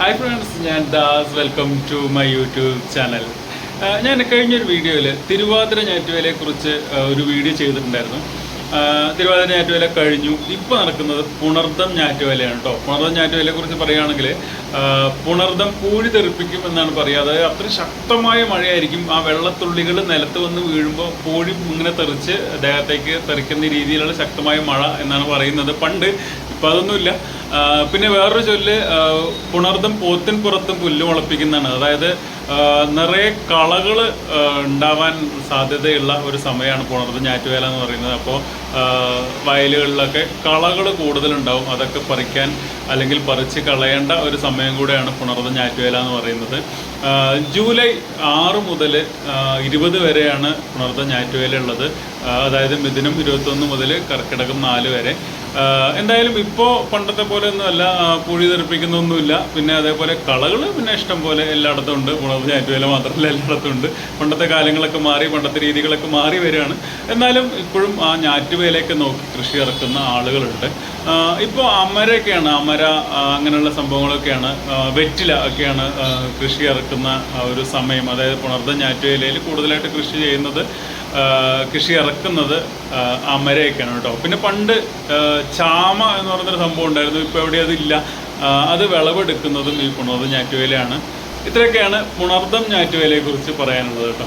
Hi friends ഞാൻ Das. Welcome to my YouTube channel ഞാൻ കഴിഞ്ഞൊരു വീഡിയോയിൽ തിരുവാതിര ഞാറ്റുവേലയെ കുറിച്ച് ഒരു വീഡിയോ ചെയ്തിട്ടുണ്ടായിരുന്നു. തിരുവാതിര ഞാറ്റുവേല കഴിഞ്ഞു. ഇപ്പോൾ നടക്കുന്നത് പുണർദം ഞാറ്റുവേലയാണ് കേട്ടോ പുണർദം ഞാറ്റുവേലയെ കുറിച്ച് പറയുകയാണെങ്കിൽ പുണർദം പൂഴി തെറിപ്പിക്കും എന്നാണ് പറയുക. അതായത് അത്ര ശക്തമായ മഴയായിരിക്കും. ആ വെള്ളത്തുള്ളികൾ നിലത്ത് വന്ന് വീഴുമ്പോൾ പൂഴി ഇങ്ങനെ തെറിച്ച് ദേഹത്തേക്ക് തെറിക്കുന്ന രീതിയിലുള്ള ശക്തമായ മഴ എന്നാണ് പറയുന്നത്. പണ്ട് ഇപ്പം അതൊന്നുമില്ല. പിന്നെ വേറൊരു ചൊല്ല് പുണർദം പോത്തിൻ പുറത്തും പുല്ല് മുളപ്പിക്കുന്നതാണ്. അതായത് നിറയെ കളകൾ ഉണ്ടാവാൻ സാധ്യതയുള്ള ഒരു സമയമാണ് പോണത് ഞാറ്റുവേല എന്ന് പറയുന്നത്. അപ്പോൾ വയലുകളിലൊക്കെ കളകൾ കൂടുതലുണ്ടാവും. അതൊക്കെ പറിക്കാൻ അല്ലെങ്കിൽ പറിച്ച് കളയേണ്ട ഒരു സമയം കൂടെയാണ് പുണർദം ഞാറ്റുവേല എന്ന് പറയുന്നത്. ജൂലൈ ആറ് മുതൽ ഇരുപത് വരെയാണ് പുണർദം ഞാറ്റുവേല ഉള്ളത്. അതായത് മിഥുനം ഇരുപത്തൊന്ന് മുതൽ കർക്കിടകം നാല് വരെ. എന്തായാലും ഇപ്പോൾ പണ്ടത്തെ പോലെ ഒന്നുമല്ല. പുഴി തെറിപ്പിക്കുന്നൊന്നുമില്ല. പിന്നെ അതേപോലെ കളകൾ പിന്നെ ഇഷ്ടം പോലെ എല്ലായിടത്തും ഉണ്ട്. പുണർദം ഞാറ്റുവേല മാത്രമല്ല എല്ലായിടത്തും ഉണ്ട് പണ്ടത്തെ കാലങ്ങളൊക്കെ മാറി പണ്ടത്തെ രീതികളൊക്കെ മാറി വരികയാണ്. എന്നാലും ഇപ്പോഴും ആ ഞാറ്റുവേലയൊക്കെ നോക്കി കൃഷി ഇറക്കുന്ന ആളുകളുണ്ട്. ഇപ്പോൾ അമരയൊക്കെയാണ് അമര അങ്ങനെയുള്ള സംഭവങ്ങളൊക്കെയാണ് വെറ്റില ഒക്കെയാണ് കൃഷി ഇറക്കുന്ന ഒരു സമയം. അതായത് പുണർദ്ധ ഞാറ്റുവേലയിൽ കൂടുതലായിട്ട് കൃഷി ചെയ്യുന്നത് കൃഷി ഇറക്കുന്നത് അമരയൊക്കെയാണ് കേട്ടോ. പിന്നെ പണ്ട് ചാമ എന്ന് പറയുന്നൊരു സംഭവം ഉണ്ടായിരുന്നു. ഇപ്പോൾ എവിടെ അതില്ല. അത് വിളവെടുക്കുന്നതും ഈ പുണർദ്ധ ഞാറ്റുവേലയാണ്. ഇത്രയൊക്കെയാണ് പുണർദം ഞാറ്റുവേലയെ കുറിച്ച് പറയാനുള്ളത് കേട്ടോ.